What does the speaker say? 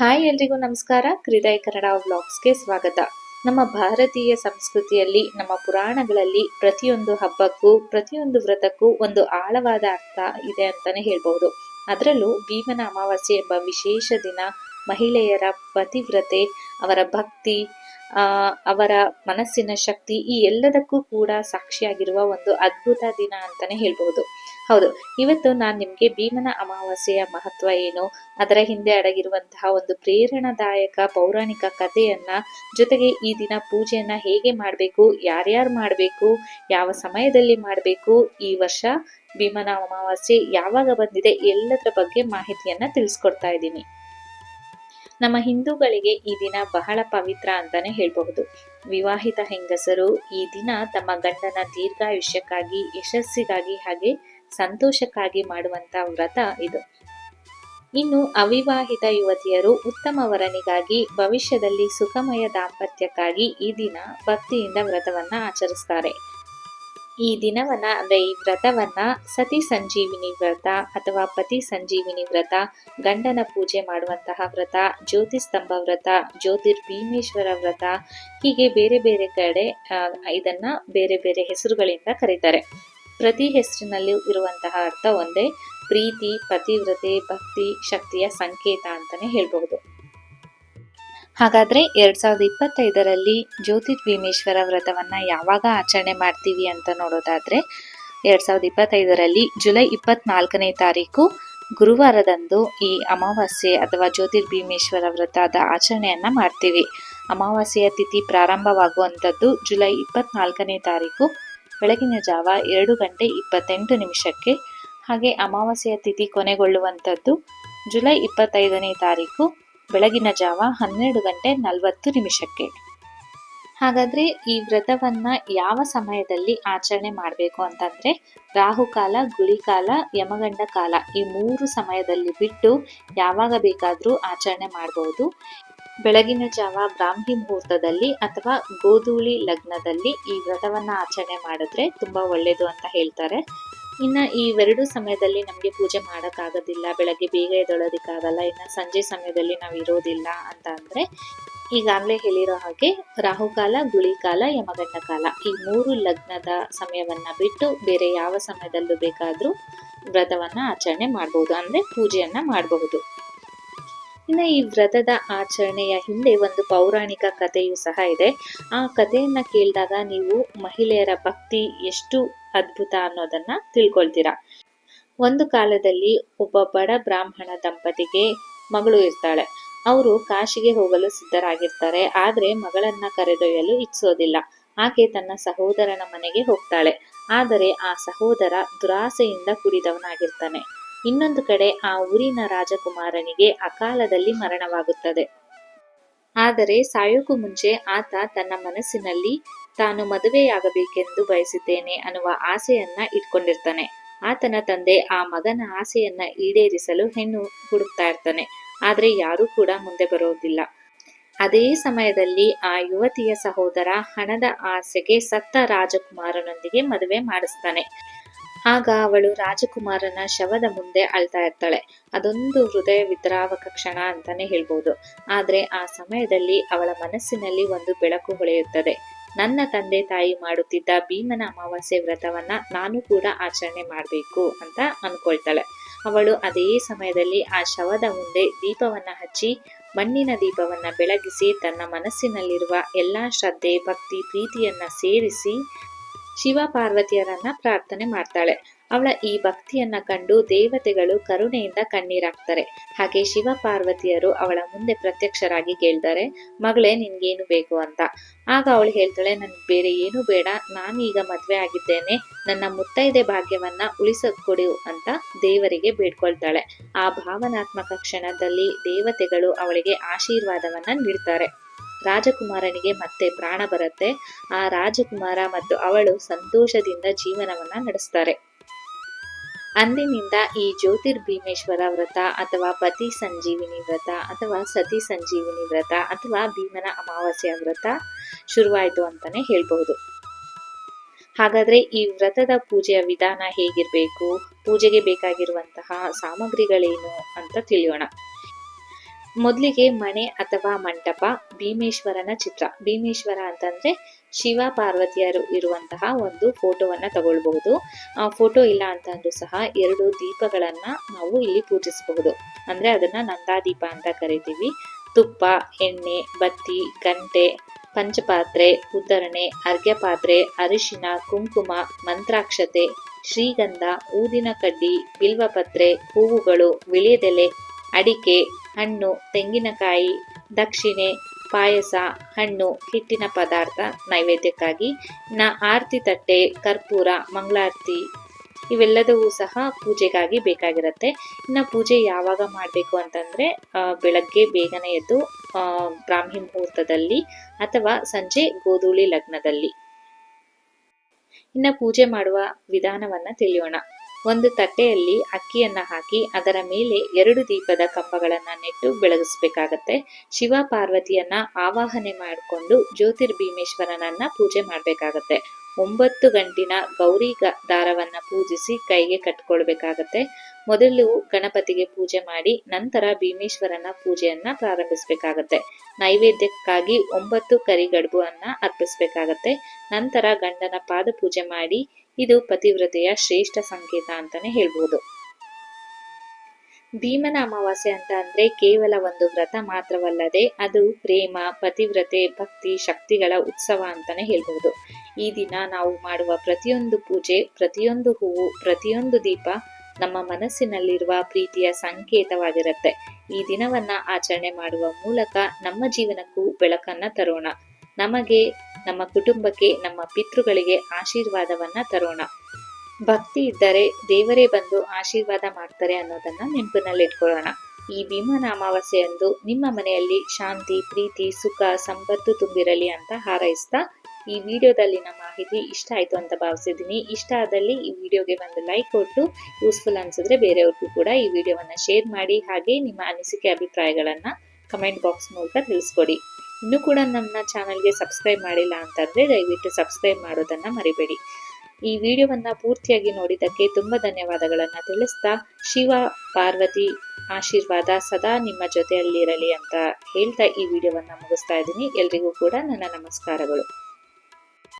Hi ಎಲ್ರಿಗೂ ನಮಸ್ಕಾರ. ಹೃದಯ ಕನ್ನಡ ವ್ಲಾಗ್ಸ್ಗೆ ಸ್ವಾಗತ. ನಮ್ಮ ಭಾರತೀಯ ಸಂಸ್ಕೃತಿಯಲ್ಲಿ, ನಮ್ಮ ಪುರಾಣಗಳಲ್ಲಿ ಪ್ರತಿಯೊಂದು ಹಬ್ಬಕ್ಕೂ, ಪ್ರತಿಯೊಂದು ವ್ರತಕ್ಕೂ ಒಂದು ಆಳವಾದ ಅರ್ಥ ಇದೆ ಅಂತಾನೆ ಹೇಳ್ಬಹುದು. ಅದರಲ್ಲೂ ಭೀಮನ ಅಮಾವಾಸ್ಯೆ ಎಂಬ ವಿಶೇಷ ದಿನ ಮಹಿಳೆಯರ ಪತಿವ್ರತೆ, ಅವರ ಭಕ್ತಿ ಅವರ ಮನಸ್ಸಿನ ಶಕ್ತಿ ಈ ಎಲ್ಲದಕ್ಕೂ ಕೂಡ ಸಾಕ್ಷಿಯಾಗಿರುವ ಒಂದು ಅದ್ಭುತ ದಿನ ಅಂತಾನೆ ಹೇಳ್ಬಹುದು. ಹೌದು. ಇವತ್ತು ನಾನು ನಿಮಗೆ ಭೀಮನ ಅಮಾವಾಸ್ಯೆಯ ಮಹತ್ವ ಏನು? ಅದರ ಹಿಂದೆ ಅಡಗಿರುವಂತಹ ಒಂದು ಪ್ರೇರಣಾದಾಯಕ ಪೌರಾಣಿಕ ಕಥೆಯನ್ನ, ಜೊತೆಗೆ ಈ ದಿನ ಪೂಜೆಯನ್ನ ಹೇಗೆ ಮಾಡಬೇಕು? ಯಾರ್ಯಾರು ಮಾಡಬೇಕು? ಯಾವ ಸಮಯದಲ್ಲಿ ಮಾಡಬೇಕು? ಈ ವರ್ಷ ಭೀಮನ ಅಮಾವಾಸ್ಯೆ ಯಾವಾಗ ಬಂದಿದೆ? ಎಲ್ಲದರ ಬಗ್ಗೆ ಮಾಹಿತಿಯನ್ನ ತಿಳಿಸ್ಕೊಡ್ತಾ ಇದ್ದೀನಿ. ನಮ್ಮ ಹಿಂದೂಗಳಿಗೆ ಈ ದಿನ ಬಹಳ ಪವಿತ್ರ ಅಂತಾನೆ ಹೇಳಬಹುದು. ವಿವಾಹಿತ ಹೆಂಗಸರು ಈ ದಿನ ತಮ್ಮ ಗಂಡನ ದೀರ್ಘಾಯುಷ್ಯಕ್ಕಾಗಿ, ಯಶಸ್ಸಿಗಾಗಿ ಹಾಗೆ ಸಂತೋಷಕ್ಕಾಗಿ ಮಾಡುವಂತ ವ್ರತ ಇದು. ಇನ್ನು ಅವಿವಾಹಿತ ಯುವತಿಯರು ಉತ್ತಮ ವರನಿಗಾಗಿ ಭವಿಷ್ಯದಲ್ಲಿ ಸುಖಮಯ ದಾಂಪತ್ಯಕ್ಕಾಗಿ ಈ ದಿನ ಭಕ್ತಿಯಿಂದ ವ್ರತವನ್ನ ಆಚರಿಸ್ತಾರೆ. ಈ ದಿನವನ್ನ ಅಂದ್ರೆ ಈ ವ್ರತವನ್ನ ಸತಿ ಸಂಜೀವಿನಿ ವ್ರತ ಅಥವಾ ಪತಿ ಸಂಜೀವಿನಿ ವ್ರತ, ಗಂಡನ ಪೂಜೆ ಮಾಡುವಂತಹ ವ್ರತ, ಜ್ಯೋತಿಸ್ತಂಭ ವ್ರತ ಜ್ಯೋತಿರ್ ಭೀಮೇಶ್ವರ ವ್ರತ ಹೀಗೆ ಬೇರೆ ಬೇರೆ ಕಡೆ ಇದನ್ನ ಬೇರೆ ಬೇರೆ ಹೆಸರುಗಳಿಂದ ಕರೀತಾರೆ. ಪ್ರತಿ ಹೆಸರಿನಲ್ಲಿ ಇರುವಂತಹ ಅರ್ಥ ಒಂದೇ. ಪ್ರೀತಿ, ಪತಿವ್ರತೆ, ಭಕ್ತಿ, ಶಕ್ತಿಯ ಸಂಕೇತ ಅಂತಾನೆ ಹೇಳಬಹುದು. ಹಾಗಾದ್ರೆ ಎರಡ್ ಸಾವಿರದ ಇಪ್ಪತ್ತೈದರಲ್ಲಿ ಜ್ಯೋತಿರ್ಭೀಮೇಶ್ವರ ವ್ರತವನ್ನ ಯಾವಾಗ ಆಚರಣೆ ಮಾಡ್ತೀವಿ ಅಂತ ನೋಡೋದಾದ್ರೆ, ಎರಡ್ ಸಾವಿರದ ಇಪ್ಪತ್ತೈದರಲ್ಲಿ ಜುಲೈ ಇಪ್ಪತ್ನಾಲ್ಕನೇ ತಾರೀಕು ಗುರುವಾರದಂದು ಈ ಅಮಾವಾಸ್ಯೆ ಅಥವಾ ಜ್ಯೋತಿರ್ಭೀಮೇಶ್ವರ ವ್ರತದ ಆಚರಣೆಯನ್ನ ಮಾಡ್ತೀವಿ. ಅಮಾವಾಸ್ಯೆಯ ತಿಥಿ ಪ್ರಾರಂಭವಾಗುವಂಥದ್ದು ಜುಲೈ ಇಪ್ಪತ್ನಾಲ್ಕನೇ ತಾರೀಕು ಬೆಳಗಿನ ಜಾವ ಎರಡು ಗಂಟೆ ಇಪ್ಪತ್ತೆಂಟು ನಿಮಿಷಕ್ಕೆ ಹಾಗೆ ಅಮಾವಾಸ್ಯೆಯ ತಿಥಿ ಕೊನೆಗೊಳ್ಳುವಂಥದ್ದು. ಜುಲೈ ಇಪ್ಪತ್ತೈದನೇ ತಾರೀಕು, ಬೆಳಗಿನ ಜಾವ ಹನ್ನೆರಡು ಗಂಟೆ ನಲವತ್ತು ನಿಮಿಷಕ್ಕೆ. ಹಾಗಾದರೆ ಈ ವ್ರತವನ್ನು ಯಾವ ಸಮಯದಲ್ಲಿ ಆಚರಣೆ ಮಾಡಬೇಕು ಅಂತಂದರೆ ರಾಹುಕಾಲ ಗುಳಿಕಾಲ ಯಮಗಂಡ ಕಾಲ ಈ ಮೂರು ಸಮಯದಲ್ಲಿ ಬಿಟ್ಟು ಯಾವಾಗ ಬೇಕಾದರೂ ಆಚರಣೆ ಮಾಡಬಹುದು ಬೆಳಗಿನ ಜಾವ ಬ್ರಾಹ್ಮಿ ಮುಹೂರ್ತದಲ್ಲಿ ಅಥವಾ ಗೋಧೂಳಿ ಲಗ್ನದಲ್ಲಿ ಈ ವ್ರತವನ್ನ ಆಚರಣೆ ಮಾಡಿದ್ರೆ ತುಂಬಾ ಒಳ್ಳೇದು ಅಂತ ಹೇಳ್ತಾರೆ. ಇನ್ನ ಈ ಎರಡು ಸಮಯದಲ್ಲಿ ನಮಗೆ ಪೂಜೆ ಮಾಡೋಕ್ಕಾಗೋದಿಲ್ಲ, ಬೆಳಗ್ಗೆ ಬೇಗ ಎದೊಳೋದಿಕ್ಕಾಗಲ್ಲ ಇನ್ನು ಸಂಜೆ ಸಮಯದಲ್ಲಿ ನಾವು ಇರೋದಿಲ್ಲ ಅಂತ ಅಂದರೆ ಈಗಾಗಲೇ ಹೇಳಿರೋ ಹಾಗೆ ರಾಹುಕಾಲ, ಗುಳಿಕಾಲ ಯಮಗಂಡ ಕಾಲ ಈ ಮೂರು ಲಗ್ನದ ಸಮಯವನ್ನ ಬಿಟ್ಟು ಬೇರೆ ಯಾವ ಸಮಯದಲ್ಲೂ ಬೇಕಾದರೂ ವ್ರತವನ್ನ ಆಚರಣೆ ಮಾಡಬಹುದು ಅಂದ್ರೆ ಪೂಜೆಯನ್ನ ಮಾಡಬಹುದು. ಇನ್ನು ಈ ವ್ರತದ ಆಚರಣೆಯ ಹಿಂದೆ ಒಂದು ಪೌರಾಣಿಕ ಕಥೆಯೂ ಸಹ ಇದೆ. ಆ ಕಥೆಯನ್ನ ಕೇಳಿದಾಗ ನೀವು ಮಹಿಳೆಯರ ಭಕ್ತಿ ಎಷ್ಟು ಅದ್ಭುತ ಅನ್ನೋದನ್ನ ತಿಳ್ಕೊಳ್ತೀರಾ. ಒಂದು ಕಾಲದಲ್ಲಿ ಒಬ್ಬ ಬಡ ಬ್ರಾಹ್ಮಣ ದಂಪತಿಗೆ ಮಗಳು ಇರ್ತಾಳೆ. ಅವರು ಕಾಶಿಗೆ ಹೋಗಲು ಸಿದ್ಧರಾಗಿರ್ತಾರೆ. ಆದ್ರೆ ಮಗಳನ್ನ ಕರೆದೊಯ್ಯಲು ಇಚ್ಛೋದಿಲ್ಲ. ಆಕೆ ತನ್ನ ಸಹೋದರನ ಮನೆಗೆ ಹೋಗ್ತಾಳೆ. ಆದರೆ ಆ ಸಹೋದರ ದುರಾಸೆಯಿಂದ ಕುಡಿದವನಾಗಿರ್ತಾನೆ. ಇನ್ನೊಂದು ಕಡೆ ಆ ಊರಿನ ರಾಜಕುಮಾರನಿಗೆ ಅಕಾಲದಲ್ಲಿ ಮರಣವಾಗುತ್ತದೆ. ಆದರೆ ಸಾಯೋಕು ಮುಂಚೆ ಆತ ತನ್ನ ಮನಸ್ಸಿನಲ್ಲಿ, ತಾನು ಮದುವೆಯಾಗಬೇಕೆಂದು ಬಯಸಿದ್ದೇನೆ ಅನ್ನುವ ಆಸೆಯನ್ನ ಇಟ್ಕೊಂಡಿರ್ತಾನೆ. ಆತನ ತಂದೆ ಆ ಮಗನ ಆಸೆಯನ್ನ ಈಡೇರಿಸಲು ಹೆಣ್ಣು ಹುಡುಕ್ತಾ ಇರ್ತಾನೆ. ಆದ್ರೆ ಯಾರೂ ಕೂಡ ಮುಂದೆ ಬರೋದಿಲ್ಲ. ಅದೇ ಸಮಯದಲ್ಲಿ ಆ ಯುವತಿಯ ಸಹೋದರ ಹಣದ ಆಸೆಗೆ ಸತ್ತ ರಾಜಕುಮಾರನೊಂದಿಗೆ ಮದುವೆ ಮಾಡಿಸ್ತಾನೆ. ಆಗ ಅವಳು ರಾಜಕುಮಾರನ ಶವದ ಮುಂದೆ ಅಳ್ತಾ ಇರ್ತಾಳೆ. ಅದೊಂದು ಹೃದಯ ವಿದ್ರಾವಕ ಕ್ಷಣ ಅಂತಾನೆ ಹೇಳ್ಬೋದು. ಆದ್ರೆ ಆ ಸಮಯದಲ್ಲಿ ಅವಳ ಮನಸ್ಸಿನಲ್ಲಿ ಒಂದು ಬೆಳಕು ಹೊಳೆಯುತ್ತದೆ. ನನ್ನ ತಂದೆ ತಾಯಿ ಮಾಡುತ್ತಿದ್ದ ಭೀಮನ ಅಮಾವಾಸ್ಯೆ ವ್ರತವನ್ನ ನಾನು ಕೂಡ ಆಚರಣೆ ಮಾಡಬೇಕು ಅಂತ ಅನ್ಕೊಳ್ತಾಳೆ. ಅವಳು ಅದೇ ಸಮಯದಲ್ಲಿ ಆ ಶವದ ಮುಂದೆ ದೀಪವನ್ನ ಹಚ್ಚಿ, ಮಣ್ಣಿನ ದೀಪವನ್ನ ಬೆಳಗಿಸಿ, ತನ್ನ ಮನಸ್ಸಿನಲ್ಲಿರುವ ಎಲ್ಲಾ ಶ್ರದ್ಧೆ, ಭಕ್ತಿ, ಪ್ರೀತಿಯನ್ನ ಸೇರಿಸಿ ಶಿವ ಪಾರ್ವತಿಯರನ್ನ ಪ್ರಾರ್ಥನೆ ಮಾಡ್ತಾಳೆ. ಅವಳ ಈ ಭಕ್ತಿಯನ್ನ ಕಂಡು ದೇವತೆಗಳು ಕರುಣೆಯಿಂದ ಕಣ್ಣೀರಾಗ್ತಾರೆ. ಹಾಗೆ ಶಿವ ಪಾರ್ವತಿಯರು ಅವಳ ಮುಂದೆ ಪ್ರತ್ಯಕ್ಷರಾಗಿ ಕೇಳ್ತಾರೆ, ಮಗಳೇ, ನಿನ್ಗೇನು ಬೇಕು ಅಂತ. ಆಗ ಅವಳು ಹೇಳ್ತಾಳೆ ನನ್ಗೆ ಬೇರೆ ಏನು ಬೇಡ ನಾನು ಈಗ ಮದ್ವೆ ಆಗಿದ್ದೇನೆ. ನನ್ನ ಮುತ್ತೈದೆ ಭಾಗ್ಯವನ್ನ ಉಳಿಸಿಕೊಡು ಅಂತ ದೇವರಿಗೆ ಬೇಡ್ಕೊಳ್ತಾಳೆ. ಆ ಭಾವನಾತ್ಮಕ ಕ್ಷಣದಲ್ಲಿ ದೇವತೆಗಳು ಅವಳಿಗೆ ಆಶೀರ್ವಾದವನ್ನ ನೀಡ್ತಾರೆ. ರಾಜಕುಮಾರನಿಗೆ ಮತ್ತೆ ಪ್ರಾಣ ಬರುತ್ತೆ. ಆ ರಾಜಕುಮಾರ ಮತ್ತು ಅವಳು ಸಂತೋಷದಿಂದ ಜೀವನವನ್ನ ನಡೆಸ್ತಾರೆ. ಅಂದಿನಿಂದ ಈ ಜ್ಯೋತಿರ್ಭೀಮೇಶ್ವರ ವ್ರತ ಅಥವಾ ಪತಿ ಸಂಜೀವಿನಿ ವ್ರತ ಅಥವಾ ಸತಿ ಸಂಜೀವಿನಿ ವ್ರತ ಅಥವಾ ಭೀಮನ ಅಮಾವಾಸ್ಯ ವ್ರತ ಶುರುವಾಯಿತು ಅಂತಾನೆ ಹೇಳ್ಬಹುದು. ಹಾಗಾದ್ರೆ ಈ ವ್ರತದ ಪೂಜೆಯ ವಿಧಾನ ಹೇಗಿರ್ಬೇಕು? ಪೂಜೆಗೆ ಬೇಕಾಗಿರುವಂತಹ ಸಾಮಗ್ರಿಗಳೇನು ಅಂತ ತಿಳಿಯೋಣ. ಮೊದಲಿಗೆ ಮನೆ ಅಥವಾ ಮಂಟಪ, ಭೀಮೇಶ್ವರನ ಚಿತ್ರ. ಭೀಮೇಶ್ವರ ಅಂತಂದ್ರೆ ಶಿವ ಪಾರ್ವತಿಯರು ಇರುವಂತಹ ಒಂದು ಫೋಟೋವನ್ನ ತಗೊಳ್ಬಹುದು. ಆ ಫೋಟೋ ಇಲ್ಲ ಅಂತಂದ್ರೂ ಸಹ ಎರಡು ದೀಪಗಳನ್ನ ನಾವು ಇಲ್ಲಿ ಪೂಜಿಸಬಹುದು. ಅಂದ್ರೆ ಅದನ್ನ ನಂದಾದೀಪ ಅಂತ ಕರಿತೀವಿ. ತುಪ್ಪ, ಎಣ್ಣೆ, ಬತ್ತಿ, ಗಂಟೆ, ಪಂಚಪಾತ್ರೆ ಉದ್ದರಣೆ ಅರ್ಘ್ಯ ಪಾತ್ರೆ ಅರಿಶಿನ, ಕುಂಕುಮ, ಮಂತ್ರಾಕ್ಷತೆ, ಶ್ರೀಗಂಧ, ಊದಿನ ಕಡ್ಡಿ, ಬಿಲ್ವಪತ್ರೆ, ಹೂವುಗಳು ವಿಳಿಯದೆಲೆ ಅಡಿಕೆ, ಹಣ್ಣು, ತೆಂಗಿನಕಾಯಿ, ದಕ್ಷಿಣೆ, ಪಾಯಸ, ಹಣ್ಣು, ಹಿಟ್ಟಿನ ಪದಾರ್ಥ ನೈವೇದ್ಯಕ್ಕಾಗಿ ಇನ್ನು ಆರತಿ ತಟ್ಟೆ, ಕರ್ಪೂರ, ಮಂಗಳಾರತಿ ಇವೆಲ್ಲದವೂ ಸಹ ಪೂಜೆಗಾಗಿ ಬೇಕಾಗಿರುತ್ತೆ. ಇನ್ನು ಪೂಜೆ ಯಾವಾಗ ಮಾಡಬೇಕು ಅಂತಂದರೆ ಬೆಳಗ್ಗೆ ಬೇಗನೆ ಎದ್ದು ಬ್ರಾಹ್ಮಿ ಮುಹೂರ್ತದಲ್ಲಿ ಅಥವಾ ಸಂಜೆ ಗೋಧೂಳಿ ಲಗ್ನದಲ್ಲಿ. ಇನ್ನು ಪೂಜೆ ಮಾಡುವ ವಿಧಾನವನ್ನು ತಿಳಿಯೋಣ. ಒಂದು ತಟ್ಟೆಯಲ್ಲಿ ಅಕ್ಕಿಯನ್ನ ಹಾಕಿ ಅದರ ಮೇಲೆ ಎರಡು ದೀಪದ ಕಂಬಗಳನ್ನ ನೆಟ್ಟು ಬೆಳಗಿಸಬೇಕಾಗತ್ತೆ. ಶಿವ ಪಾರ್ವತಿಯನ್ನ ಆವಾಹನೆ ಮಾಡಿಕೊಂಡು ಜ್ಯೋತಿರ್ಭೀಮೇಶ್ವರನನ್ನ ಪೂಜೆ ಮಾಡಬೇಕಾಗತ್ತೆ. ಒಂಬತ್ತು ಗಂಟಿನ ಗೌರಿ ಗ- ದಾರವನ್ನ ಪೂಜಿಸಿ ಕೈಗೆ ಕಟ್ಕೊಳ್ಬೇಕಾಗತ್ತೆ. ಮೊದಲು ಗಣಪತಿಗೆ ಪೂಜೆ ಮಾಡಿ ನಂತರ ಭೀಮೇಶ್ವರನ ಪೂಜೆಯನ್ನ ಪ್ರಾರಂಭಿಸಬೇಕಾಗತ್ತೆ. ನೈವೇದ್ಯಕ್ಕಾಗಿ ಒಂಬತ್ತು ಕರಿಗಡುಬನ್ನ ಅರ್ಪಿಸಬೇಕಾಗತ್ತೆ. ನಂತರ ಗಂಡನ ಪಾದ ಪೂಜೆ ಮಾಡಿ ಇದು ಪತಿವ್ರತೆಯ ಶ್ರೇಷ್ಠ ಸಂಕೇತ ಅಂತಾನೆ ಹೇಳ್ಬೋದು. ಭೀಮನ ಅಮಾವಾಸ್ಯೆ ಅಂತ ಅಂದ್ರೆ ಕೇವಲ ಒಂದು ವ್ರತ ಮಾತ್ರವಲ್ಲದೆ ಅದು ಪ್ರೇಮ, ಪತಿವ್ರತೆ, ಭಕ್ತಿ, ಶಕ್ತಿಗಳ ಉತ್ಸವ ಅಂತಾನೆ ಹೇಳ್ಬಹುದು ಈ ದಿನ ನಾವು ಮಾಡುವ ಪ್ರತಿಯೊಂದು ಪೂಜೆ, ಪ್ರತಿಯೊಂದು ಹೂವು, ಪ್ರತಿಯೊಂದು ದೀಪ ನಮ್ಮ ಮನಸ್ಸಿನಲ್ಲಿರುವ ಪ್ರೀತಿಯ ಸಂಕೇತವಾಗಿರುತ್ತೆ. ಈ ದಿನವನ್ನ ಆಚರಣೆ ಮಾಡುವ ಮೂಲಕ ನಮ್ಮ ಜೀವನಕ್ಕೂ ಬೆಳಕನ್ನ ತರೋಣ. ನಮಗೆ, ನಮ್ಮ ಕುಟುಂಬಕ್ಕೆ, ನಮ್ಮ ಪಿತೃಗಳಿಗೆ ಆಶೀರ್ವಾದವನ್ನ ತರೋಣ. ಭಕ್ತಿ ಇದ್ದರೆ ದೇವರೇ ಬಂದು ಆಶೀರ್ವಾದ ಮಾಡ್ತಾರೆ ಅನ್ನೋದನ್ನ ನೆನಪಿನಲ್ಲಿಟ್ಕೊಳ್ಳೋಣ ಈ ಭೀಮನ ಅಮಾವಾಸ್ಯೆಯಂದು ನಿಮ್ಮ ಮನೆಯಲ್ಲಿ ಶಾಂತಿ, ಪ್ರೀತಿ, ಸುಖ, ಸಂಪತ್ತು ತುಂಬಿರಲಿ ಅಂತ ಹಾರೈಸ್ತಾ ಈ ವಿಡಿಯೋದಲ್ಲಿನ ಮಾಹಿತಿ ಇಷ್ಟ ಆಯಿತು ಅಂತ ಭಾವಿಸಿದ್ದೀನಿ. ಇಷ್ಟ ಆದಲ್ಲಿ ಈ ವಿಡಿಯೋಗೆ ಒಂದು ಲೈಕ್ ಕೊಟ್ಟು ಯೂಸ್ಫುಲ್ ಅನಿಸಿದ್ರೆ ಬೇರೆಯವ್ರಿಗೂ ಕೂಡ ಈ ವಿಡಿಯೋವನ್ನು ಶೇರ್ ಮಾಡಿ ಹಾಗೆ ನಿಮ್ಮ ಅನಿಸಿಕೆ ಅಭಿಪ್ರಾಯಗಳನ್ನು ಕಮೆಂಟ್ ಬಾಕ್ಸ್ ಮೂಲಕ ತಿಳಿಸ್ಕೊಡಿ. ಇನ್ನೂ ಕೂಡ ನಮ್ಮ ಚಾನಲ್ಗೆ ಸಬ್ಸ್ಕ್ರೈಬ್ ಮಾಡಿಲ್ಲ ಅಂತಂದರೆ ದಯವಿಟ್ಟು ಸಬ್ಸ್ಕ್ರೈಬ್ ಮಾಡೋದನ್ನು ಮರಿಬೇಡಿ. ಈ ವಿಡಿಯೋವನ್ನ ಪೂರ್ತಿಯಾಗಿ ನೋಡಿದ್ದಕ್ಕೆ ತುಂಬಾ ಧನ್ಯವಾದಗಳನ್ನ ತಿಳಿಸ್ತಾ ಶಿವ, ಪಾರ್ವತಿ ಆಶೀರ್ವಾದ ಸದಾ ನಿಮ್ಮ ಜೊತೆಯಲ್ಲಿರಲಿ ಅಂತ ಹೇಳ್ತಾ ಈ ವಿಡಿಯೋವನ್ನ ಮುಗಿಸ್ತಾ ಇದ್ದೀನಿ. ಎಲ್ರಿಗೂ ಕೂಡ ನನ್ನ ನಮಸ್ಕಾರಗಳು.